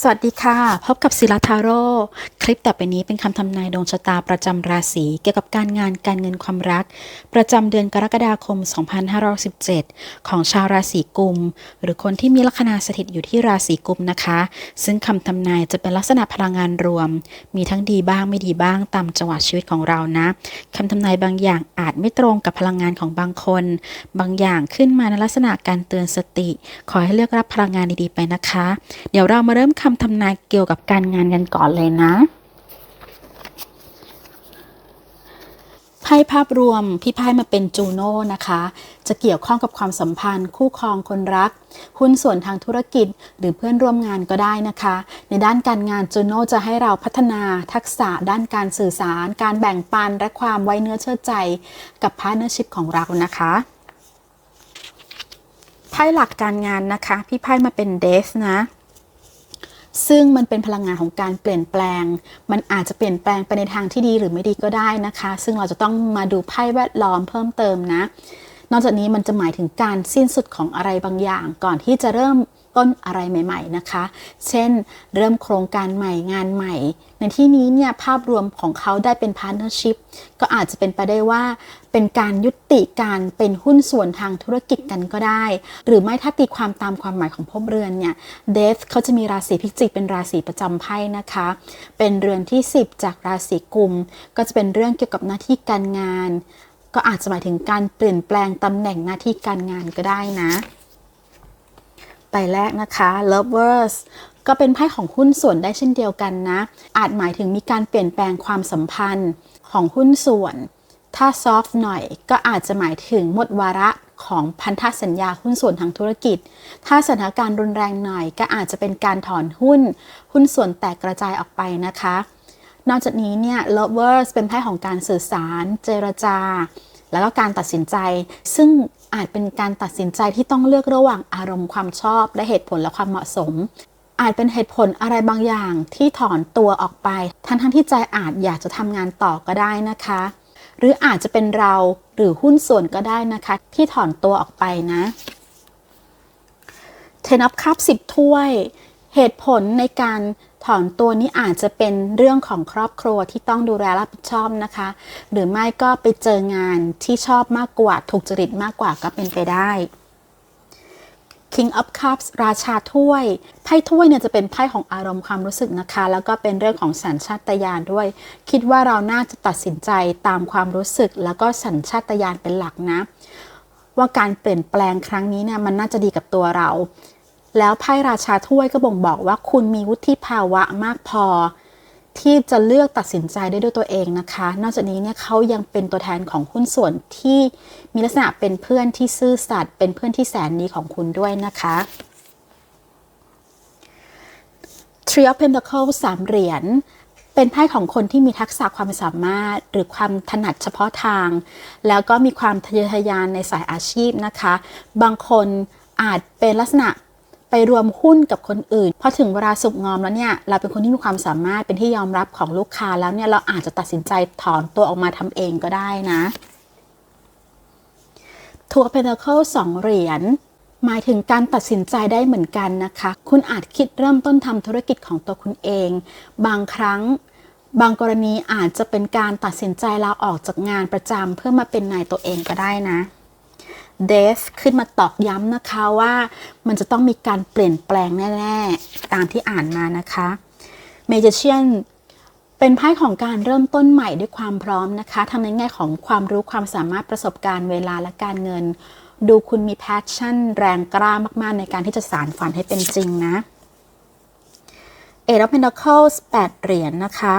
สวัสดีค่ะ พบกับศิลาทาโร่คลิปต่อไปนี้เป็นคำทำนายดวงชะตาประจำราศีเกี่ยวกับการงานการเงินความรัก ประจำเดือนกรกฎาคม 2567ของชาวราศีกุม หรือคนที่มีลัคนาสถิตอยู่ที่ราศีกุมนะคะ ซึ่งคำทำนายจะเป็นลักษณะพลังงานรวม มีทั้งดีบ้างไม่ดีบ้างตามจังหวะชีวิตของเรานะคำทำนายบางอย่างอาจไม่ตรงกับพลังงานของบางคน บางอย่างขึ้นมาในลักษณะการเตือนสติ ขอให้เลือกรับพลังงานดีๆไปนะคะ เดี๋ยวเรามาเริ่มคำทำนายเกี่ยวกับการงานกันก่อนเลยนะไพ่ภาพรวมพี่ไพ่มาเป็นจูโน่นะคะ จะเกี่ยวข้องกับความสัมพันธ์ คู่ครองคนรัก หุ้นส่วนทางธุรกิจ หรือเพื่อนร่วมงานก็ได้นะคะ ในด้านการงานจูโน่จะให้เราพัฒนาทักษะด้านการสื่อสาร การแบ่งปันและความไว้เนื้อเชื่อใจ กับพาร์เนอร์ชิพของเรานะคะไพ่หลักการงานนะคะ พี่ไพ่มาเป็นเดสนะ ซึ่งมันเป็นพลังงานของการเปลี่ยนแปลง มันอาจจะเปลี่ยนแปลงไปในทางที่ดีหรือไม่ดีก็ได้นะคะ ซึ่งเราจะต้องมาดูไพ่แวดล้อมเพิ่มเติมนะ นอกจากนี้มันจะหมายถึงการสิ้นสุดของอะไรบางอย่าง ก่อนที่จะเริ่ม ต้นอะไรใหม่ ๆนะคะ เช่น เริ่มโครงการใหม่งานใหม่ ในที่นี้เนี่ยภาพรวมของเขาได้เป็นพาร์ทเนอร์ชิพก็อาจจะเป็นไปได้ว่า เป็นการยุติการเป็นหุ้นส่วนทางธุรกิจกันก็ได้ หรือไม่ถ้าตีความตามความหมายของภพเรือนเนี่ยเดฟเขาจะมีราศีพิจิกเป็นราศีประจำไพ่นะคะ เป็นเรือนที่ 10 จากราศีกุม ก็จะเป็นเรื่องเกี่ยวกับหน้าที่การงาน ก็อาจจะหมายถึงการเปลี่ยนแปลงตำแหน่งหน้าที่การงานก็ได้นะ ใบแรกนะคะ lovers ก็เป็นไพ่ของหุ้นส่วนได้เช่นเดียวกันนะ อาจหมายถึงมีการเปลี่ยนแปลงความสัมพันธ์ของหุ้นส่วน ถ้าซอฟต์หน่อยก็อาจจะหมายถึงหมดวาระของพันธสัญญาหุ้นส่วนทางธุรกิจ ถ้าสถานการณ์รุนแรงหน่อย ก็อาจจะเป็นการถอนหุ้น หุ้นส่วนแตกกระจายออกไปนะคะ นอกจากนี้เนี่ย lovers เป็นไพ่ของการสื่อสาร เจรจา แล้วก็การตัดสินใจ ซึ่ง อาจเป็นการตัดสินใจที่ต้องเลือกระหว่างอารมณ์ความชอบ และเหตุผลและความเหมาะสม อาจเป็นเหตุผลอะไรบางอย่างที่ถอนตัวออกไป ทั้งทั้งที่ใจอาจอยากจะทำงานต่อก็ได้นะคะ หรืออาจจะเป็นเราหรือหุ้นส่วนก็ได้นะคะ ที่ถอนตัวออกไปนะ Ten of Cups 10ถ้วย เหตุผลในการ ถอนตัวนี้อาจจะเป็นเรื่องของครอบครัวที่ต้องดูแลรับผิดชอบนะคะ หรือไม่ก็ไปเจองานที่ชอบมากกว่า ถูกจริตมากกว่าก็เป็นไปได้ King of Cups ราชาถ้วย ไพ่ถ้วยเนี่ยจะเป็นไพ่ของอารมณ์ความรู้สึกนะคะ แล้วก็เป็นเรื่องของสัญชาตญาณด้วย คิดว่าเราน่าจะตัดสินใจตามความรู้สึก แล้วก็สัญชาตญาณเป็นหลักนะ ว่าการเปลี่ยนแปลงครั้งนี้เนี่ยมันน่าจะดีกับตัวเรา แล้วไพ่ราชาถ้วยก็บ่งบอกว่าคุณมีวุฒิภาวะมากพอ ที่จะเลือกตัดสินใจได้ด้วยตัวเองนะคะ นอกจากนี้เนี่ยเขายังเป็นตัวแทนของหุ้นส่วนที่มีลักษณะเป็นเพื่อนที่ซื่อสัตย์เป็นเพื่อนที่แสนดีของคุณด้วยนะคะ Three of Pentacles สามเหรียญเป็นไพ่ของคนที่มีทักษะความสามารถ หรือความถนัดเฉพาะทาง แล้วก็มีความทะเยอทะยานในสายอาชีพนะคะ บางคนอาจเป็นลักษณะ ไปรวมหุ้นกับคนอื่นพอถึงเวลาสุกงอมแล้วเนี่ยเราเป็นคนที่มีความสามารถเป็นที่ยอมรับของลูกค้าแล้วเนี่ยเราอาจจะตัดสินใจถอนตัวออกมาทำเองก็ได้นะทัวร์เพนเทเคิลสองเหรียญหมายถึงการตัดสินใจได้เหมือนกันนะคะ คุณอาจคิดเริ่มต้นทำธุรกิจของตัวคุณเอง บางครั้ง บางกรณีอาจจะเป็นการตัดสินใจลาออกจากงานประจำเพื่อมาเป็นนายตัวเองก็ได้นะ เดฟขึ้นมาตอกย้ำนะคะว่ามันจะต้องมีการเปลี่ยนแปลงแน่ ๆ ตามที่อ่านมานะคะเมจิเชียนเป็นไพ่ของการเริ่มต้นใหม่ด้วยความพร้อมนะคะทำในแง่ของความรู้ความสามารถประสบการณ์เวลาและการเงิน ดูคุณมีแพชชั่น แรงกล้ามาก ๆ ในการที่จะสารฝันให้เป็นจริงนะเอร of Pentacles 8เหรียญนนะคะ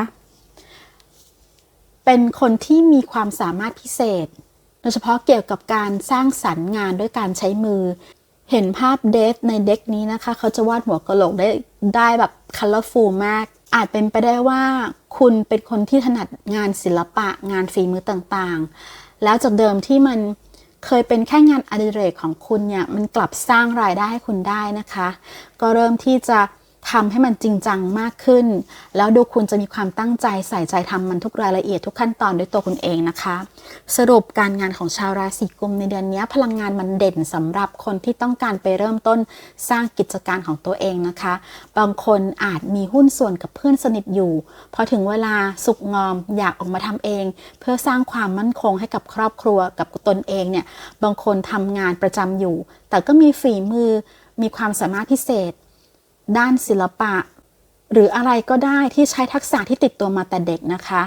เป็นคนที่มีความสามารถพิเศษ ยเฉพาะเกี่ยวกับการสร้างสรรค์งานด้วยการใช้มือ เห็นภาพเดฟในเด็กนี้นะคะ เขาจะวาดหัวกะโหลกได้ได้แบบ colorful มาก อาจเป็นไปได้ว่าคุณเป็นคนที่ถนัดงานศิลปะงานฝีมือต่างๆ แล้วจากเดิมที่มันเคยเป็นแค่งานอดิเรกของคุณเนี่ยมันกลับสร้างรายได้ให้คุณได้นะคะ ก็เริ่มที่จะ ทำให้มันจริงจังมากขึ้น แล้วดูคุณจะมีความตั้งใจใส่ใจทำมันทุกรายละเอียดทุกขั้นตอนด้วยตัวคุณเองนะคะ สรุปการงานของชาวราศีกุมในเดือนนี้พลังงานมันเด่นสำหรับคนที่ต้องการไปเริ่มต้นสร้างกิจการของตัวเองนะคะ บางคนอาจมีหุ้นส่วนกับเพื่อนสนิทอยู่ พอถึงเวลาสุกงอมอยากออกมาทำเอง เพื่อสร้างความมั่นคงให้กับครอบครัวกับตนเองเนี่ยบางคนทำงานประจำอยู่ แต่ก็มีฝีมือมีความสามารถพิเศษ ด้านศิลปะ หรืออะไรก็ได้ที่ใช้ทักษะที่ติดตัวมาแต่เด็กนะคะ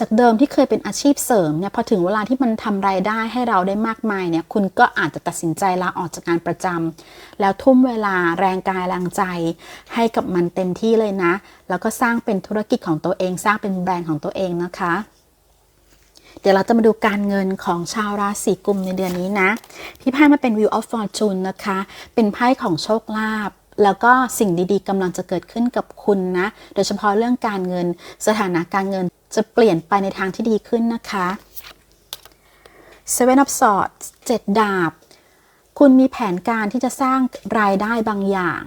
จากเดิมที่เคยเป็นอาชีพเสริมเนี่ยพอถึงเวลาที่มันทำรายได้ให้เราได้มากมายเนี่ยคุณก็อาจจะตัดสินใจลาออกจากงานประจำแล้วทุ่มเวลาแรงกายแรงใจ ให้กับมันเต็มที่เลยนะ แล้วก็สร้างเป็นธุรกิจของตัวเอง สร้างเป็นแบรนด์ของตัวเองนะคะเดี๋ยวเราจะมาดูการเงินของชาวราศีกุมในเดือนนี้นะพี่ไพ่มาเป็น Wheel of Fortune นะคะ เป็นไพ่ของโชคลาภ แล้วก็สิ่งดีๆกำลังจะเกิดขึ้นกับคุณนะ โดยเฉพาะเรื่องการเงิน สถานะการเงินจะเปลี่ยนไปในทางที่ดีขึ้นนะคะ Seven of Swords เจ็ดดาบ คุณมีแผนการที่จะสร้างรายได้บางอย่าง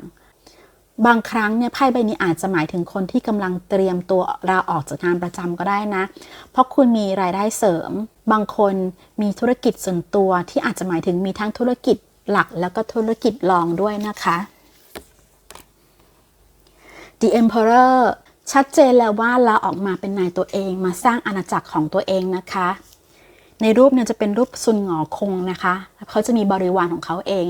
บางครั้งเนี่ยไพ่ใบนี้อาจจะหมายถึงคนที่กำลังเตรียมตัวลาออกจากงานประจำก็ได้นะ เพราะคุณมีรายได้เสริม บางคนมีธุรกิจส่วนตัวที่อาจจะหมายถึงมีทั้งธุรกิจหลักแล้วก็ธุรกิจรองด้วยนะคะ The Emperor ชัดเจนแล้วว่าเราออกมาเป็นนายตัวเองมาสร้างอาณาจักรของตัวเองนะคะ ในรูปเนี่ยจะเป็นรูปซุนหงอคงนะคะเขาจะมีบริวารของเขาเอง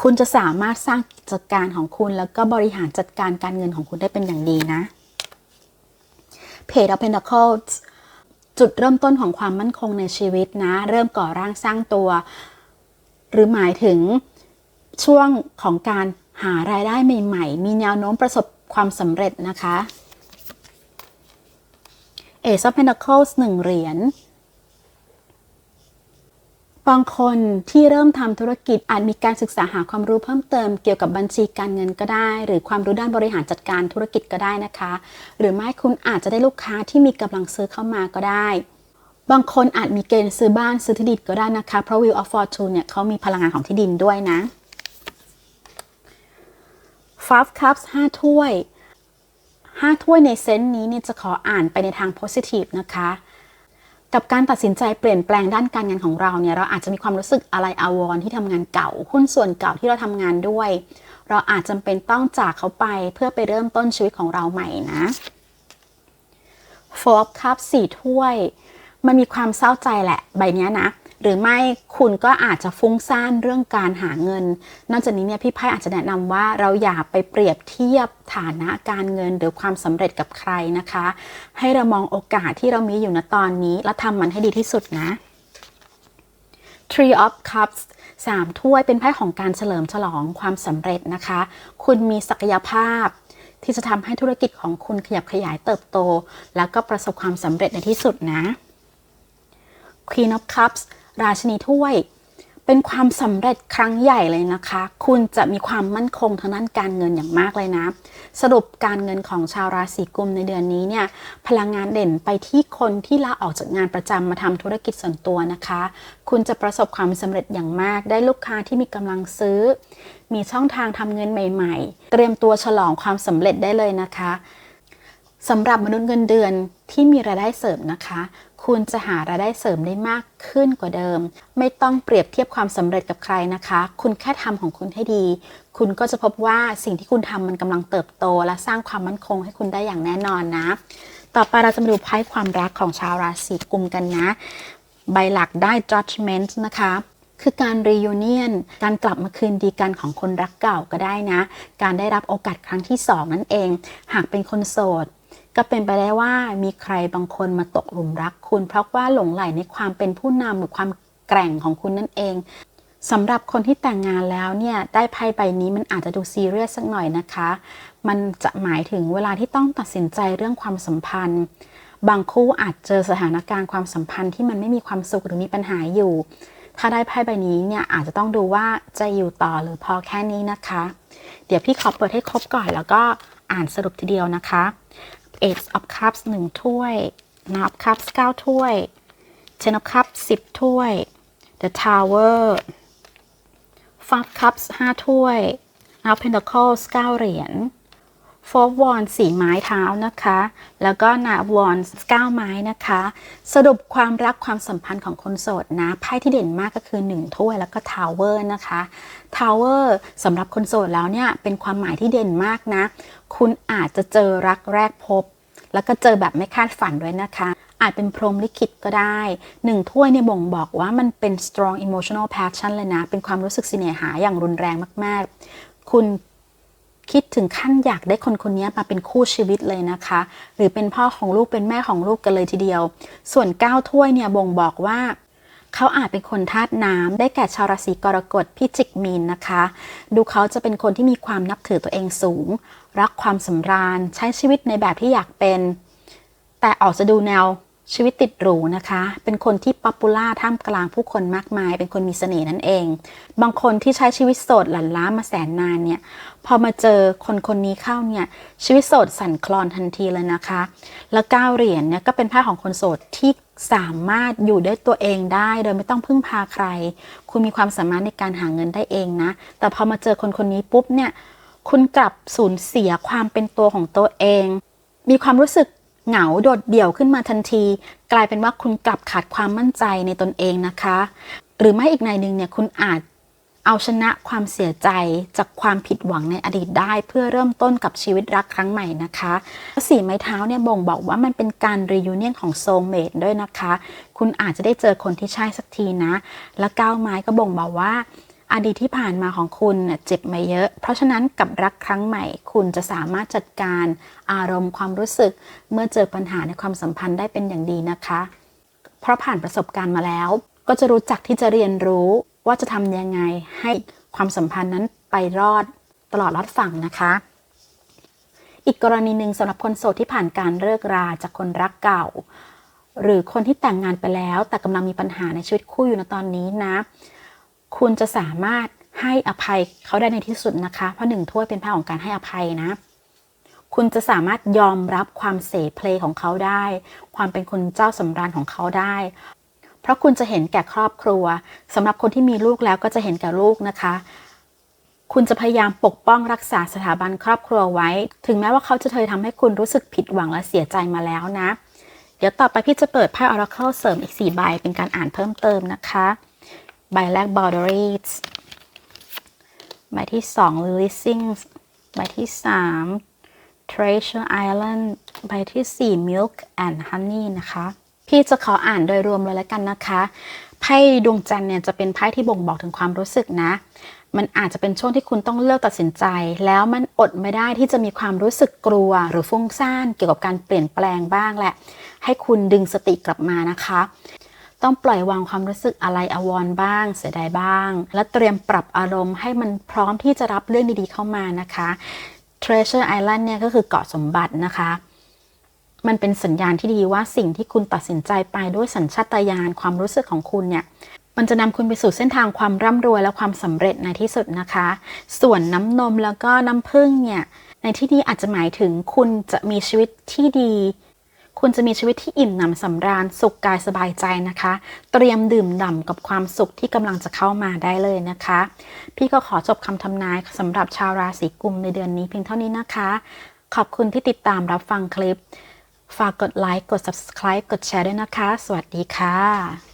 คุณจะสามารถสร้างกิจการของคุณแล้วก็บริหารจัดการการเงินของคุณได้เป็นอย่างดีนะ Page of Pentacles จุดเริ่มต้นของความมั่นคงในชีวิตนะ เริ่มก่อร่างสร้างตัว หรือหมายถึงช่วงของการหารายได้ใหม่ ๆ มีแนวโน้มประสบ ความสำเร็จนะคะ Ace of Pentacles หนึ่งเหรียญบางคนที่เริ่มทำธุรกิจอาจมีการศึกษาหาความรู้เพิ่มเติมเกี่ยวกับบัญชีการเงินก็ได้ หรือความรู้ด้านบริหารจัดการธุรกิจก็ได้นะคะ หรือไม่คุณอาจจะได้ลูกค้าที่มีกำลังซื้อเข้ามาก็ได้ บางคนอาจมีเกณฑ์ซื้อบ้านซื้อที่ดินก็ได้นะคะ เพราะ Wheel of Fortune เนี่ยเขามีพลังงานของที่ดินด้วยนะ Five Cups 5 ถ้วย 5 ถ้วยในเซนต์นี้เนี่ยจะขออ่านไปในทาง positive นะคะ กับการตัดสินใจเปลี่ยนแปลงด้านการงานของเราเนี่ย เราอาจจะมีความรู้สึกอะไรอาวรที่ทำงานเก่า หุ้นส่วนเก่าที่เราทำงานด้วย เราอาจจำเป็นต้องจากเขาไปเพื่อไปเริ่มต้นชีวิตของเราใหม่นะ Four of Cups สี่ถ้วย มันมีความเศร้าใจแหละใบนี้นะ หรือไม่คุณก็อาจจะฟุ้งซ่านเรื่องการหาเงิน นอกจากนี้เนี่ยพี่ไพ่อาจจะแนะนำว่าเราอย่าไปเปรียบเทียบฐานะการเงินหรือความสำเร็จกับใครนะคะ ให้เรามองโอกาสที่เรามีอยู่ณตอนนี้ แล้วทำมันให้ดีที่สุดนะ Tree of Cups สามถ้วยเป็นไพ่ของการเฉลิมฉลองความสำเร็จนะคะ คุณมีศักยภาพที่จะทำให้ธุรกิจของคุณขยับขยายเติบโต แล้วก็ประสบความสำเร็จในที่สุดนะ Queen of Cups ราชินีถ้วย เป็นความสำเร็จครั้งใหญ่เลยนะคะ คุณจะมีความมั่นคงทางด้านการเงินอย่างมากเลยนะ สรุปการเงินของชาวราศีกุมในเดือนนี้เนี่ย พลังงานเด่นไปที่คนที่ลาออกจากงานประจำมาทำธุรกิจส่วนตัวนะคะ คุณจะประสบความสำเร็จอย่างมาก ได้ลูกค้าที่มีกำลังซื้อ มีช่องทางทำเงินใหม่ ๆ เตรียมตัวฉลองความสำเร็จได้เลยนะคะสำหรับมนุษย์เงินเดือนที่มีรายได้เสริมนะคะ คุณจะหารายได้เสริมได้มากขึ้นกว่าเดิม ไม่ต้องเปรียบเทียบความสำเร็จกับใครนะคะ คุณแค่ทำของคุณให้ดี คุณก็จะพบว่าสิ่งที่คุณทำมันกำลังเติบโต และสร้างความมั่นคงให้คุณได้อย่างแน่นอนนะ ต่อไปเราจะมาดูไพ่ความรักของชาวราศีกุมกันนะ ใบหลักได้ judgment นะคะคือการ reunion การกลับมาคืนดีกันของคนรักเก่าก็ได้นะ การได้รับโอกาสครั้งที่สองนั่นเอง หากเป็นคนโสด ก็เป็นไปได้ว่ามีใครบางคนมาตกหลุมรักคุณ เพราะว่าหลงไหลในความเป็นผู้นำหรือความแกร่งของคุณนั่นเองสำหรับคนที่แต่งงานแล้วเนี่ยได้ไพ่ใบนี้มันอาจจะดูซีเรียสสักหน่อยนะคะ มันจะหมายถึงเวลาที่ต้องตัดสินใจเรื่องความสัมพันธ์ บางคู่อาจเจอสถานการณ์ความสัมพันธ์ที่มันไม่มีความสุขหรือมีปัญหาอยู่ ถ้าได้ไพ่ใบนี้เนี่ยอาจจะต้องดูว่าจะอยู่ต่อหรือพอแค่นี้นะคะ เดี๋ยวพี่ขอเปิดให้ครบก่อนแล้วก็อ่านสรุปทีเดียวนะคะ Eight of Cups 1ถ้วย n of Cups 9ถ้วย Ten of Cups 10ถ้วย The Tower Five Cups 5ถ้วย Nine of Pentacles 9เหรียญ โฟร์วอนสี่ไม้เท้านะคะ แล้วก็นาวอนเก้าไม้นะคะ สรุปความรักความสัมพันธ์ของคนโสดนะไพ่ที่เด่นมากก็คือ1ถ้วยแล้วก็ทาวเวอร์นะคะทาวเวอร์สำหรับคนโสดแล้วเนี่ยเป็นความหมายที่เด่นมากนะ คุณอาจจะเจอรักแรกพบ แล้วก็เจอแบบไม่คาดฝันด้วยนะคะอาจเป็นพรหมลิขิตก็ได้หนึ่งถ้วยเนี่ยบ่งบอกว่ามันเป็น strong emotional passion เลยนะ เป็นความรู้สึกเสน่หาอย่างรุนแรงมาก ๆ คุณ คิดถึงขั้นอยากได้คนคนนี้มาเป็นคู่ชีวิตเลยนะคะ หรือเป็นพ่อของลูกเป็นแม่ของลูกกันเลยทีเดียว ส่วนก้9ถ้วยเนี่ยบ่งบอกว่าเขาอาจเป็นคนธาตุน้ำได้แก่ชาวราศีกรกฎพิจิกมีนนะคะ ดูเขาจะเป็นคนที่มีความนับถือตัวเองสูง รักความสำราญใช้ชีวิตในแบบที่อยากเป็น แต่ออกจะดูแนว ชีวิตติดหรูนะคะ เป็นคนที่ป๊อปปูล่าท่ามกลางผู้คนมากมาย เป็นคนมีเสน่ห์นั่นเอง บางคนที่ใช้ชีวิตโสดหลั่นล้ามาแสนนานเนี่ย พอมาเจอคนคนนี้เข้าเนี่ย ชีวิตโสดสั่นคลอนทันทีเลยนะคะ แล้วก้าวเหรียญเนี่ยก็เป็นผ้าของคนโสดที่สามารถอยู่ด้วยตัวเองได้ โดยไม่ต้องพึ่งพาใคร คุณมีความสามารถในการหาเงินได้เองนะ แต่พอมาเจอคนคนนี้ปุ๊บเนี่ย คุณกลับสูญเสียความเป็นตัวของตัวเอง มีความรู้สึก เหงาโดดเดี่ยวขึ้นมาทันที กลายเป็นว่าคุณกลับขาดความมั่นใจในตนเองนะคะ หรือไม่อีกในหนึ่งเนี่ยคุณอาจเอาชนะความเสียใจจากความผิดหวังในอดีตได้ เพื่อเริ่มต้นกับชีวิตรักครั้งใหม่นะคะสี่ไม้เท้าเนี่ยบ่งบอกว่ามันเป็นการรียูเนียนของโซลเมตด้วยนะคะ คุณอาจจะได้เจอคนที่ใช่สักทีนะ และก้าวไม้ก็บ่งบอกว่า อดีตที่ผ่านมาของคุณเจ็บมาเยอะ เพราะฉะนั้นกับรักครั้งใหม่ คุณจะสามารถจัดการอารมณ์ความรู้สึก เมื่อเจอปัญหาในความสัมพันธ์ได้เป็นอย่างดีนะคะ เพราะผ่านประสบการณ์มาแล้ว ก็จะรู้จักที่จะเรียนรู้ว่าจะทำยังไงให้ความสัมพันธ์นั้นไปรอดตลอดรอดฝั่งนะคะ อีกกรณีหนึ่งสำหรับคนโสดที่ผ่านการเลิกราจากคนรักเก่า หรือคนที่แต่งงานไปแล้ว แต่กำลังมีปัญหาในชีวิตคู่อยู่ในตอนนี้นะ คุณจะสามารถให้อภัยเขาได้ในที่สุดนะคะ เพราะหนึ่งถ้วยเป็นภาพของการให้อภัยนะ คุณจะสามารถยอมรับความเสเพลของเขาได้ ความเป็นคนเจ้าสำราญของเขาได้ เพราะคุณจะเห็นแก่ครอบครัวสำหรับคนที่มีลูกแล้วก็จะเห็นแก่ลูกนะคะ คุณจะพยายามปกป้องรักษาสถาบันครอบครัวไว้ ถึงแม้ว่าเขาจะเคยทำให้คุณรู้สึกผิดหวังและเสียใจมาแล้วนะ เดี๋ยวต่อไปพี่จะเปิดไพ่ Oracle เสริมอีก4ใบเป็นการอ่านเพิ่มเติมนะคะ ใบแรก Boundaries ใบที่2 Releasing ใบที่3 Treasure Island ใบที่4 Milk and Honey นะคะ พี่จะขออ่านโดยรวมเลยแล้วกันนะคะไพ่ดวงจันทร์เนี่ยจะเป็นไพ่ที่บ่งบอกถึงความรู้สึกนะ มันอาจจะเป็นช่วงที่คุณต้องเลือกตัดสินใจ แล้วมันอดไม่ได้ที่จะมีความรู้สึกกลัวหรือฟุ้งซ่านเกี่ยวกับการเปลี่ยนแปลงบ้างแหละ ให้คุณดึงสติกลับมานะคะ ต้องปล่อยวางความรู้สึกอะไรอวรบ้าง เสียดายบ้าง และเตรียมปรับอารมณ์ให้มันพร้อมที่จะรับเรื่องดีๆเข้ามานะคะ Treasure Island เนี่ยก็คือเกาะสมบัตินะคะ มันเป็นสัญญาณที่ดีว่าสิ่งที่คุณตัดสินใจไปด้วยสัญชาตญาณความรู้สึกของคุณเนี่ยมันจะนำคุณไปสู่เส้นทางความร่ำรวยและความสำเร็จในที่สุดนะคะ ส่วนน้ำนมแล้วก็น้ำผึ้งเนี่ยในที่นี้อาจจะหมายถึงคุณจะมีชีวิตที่ดี คุณจะมีชีวิตที่อิ่มหนำสำราญสุขกายสบายใจนะคะ เตรียมดื่มด่ำกับความสุขที่กำลังจะเข้ามาได้เลยนะคะ พี่ก็ขอจบคำทำนายสำหรับชาวราศีกุมในเดือนนี้เพียงเท่านี้นะคะ ขอบคุณที่ติดตามรับฟังคลิป ฝากกดไลค์กด subscribe กดแชร์ด้วยนะคะ สวัสดีค่ะ